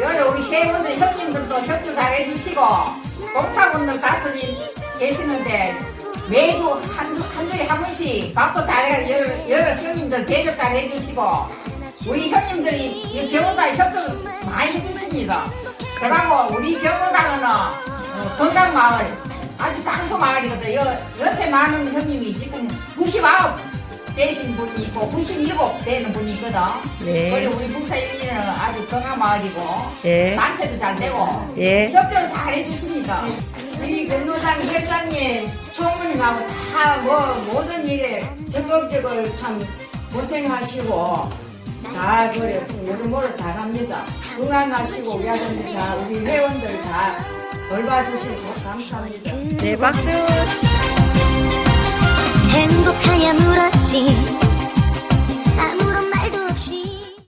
여러 우리 회원들 형님들도 협조 잘 해주시고 봉사분들 다스님 계시는데 매주 한, 한 주에 한 번씩 밥도 잘 해, 여러, 여러 형님들 대접 잘 해주시고 우리 형님들이 병원당 협조 많이 해주십니다. 그러고 우리 병원당은 어, 건강마을 아주 장수마을이거든요. 요새 많은 형님이 지금 99 되신 분이 있고 97 되는 분이 있거든. 네. 그리고 우리 건강 마을이고 예. 단체도 잘 되고 예. 협조를 잘 해주십니다. 우리 경로당 회장님, 총무님하고 다 뭐 모든 일에 적극적으로 참 고생하시고 다 그래 여러모로 잘합니다. 건강하시고 우리 아저씨 다 우리 회원들 다 돌봐주시고 감사합니다. 네, 박수.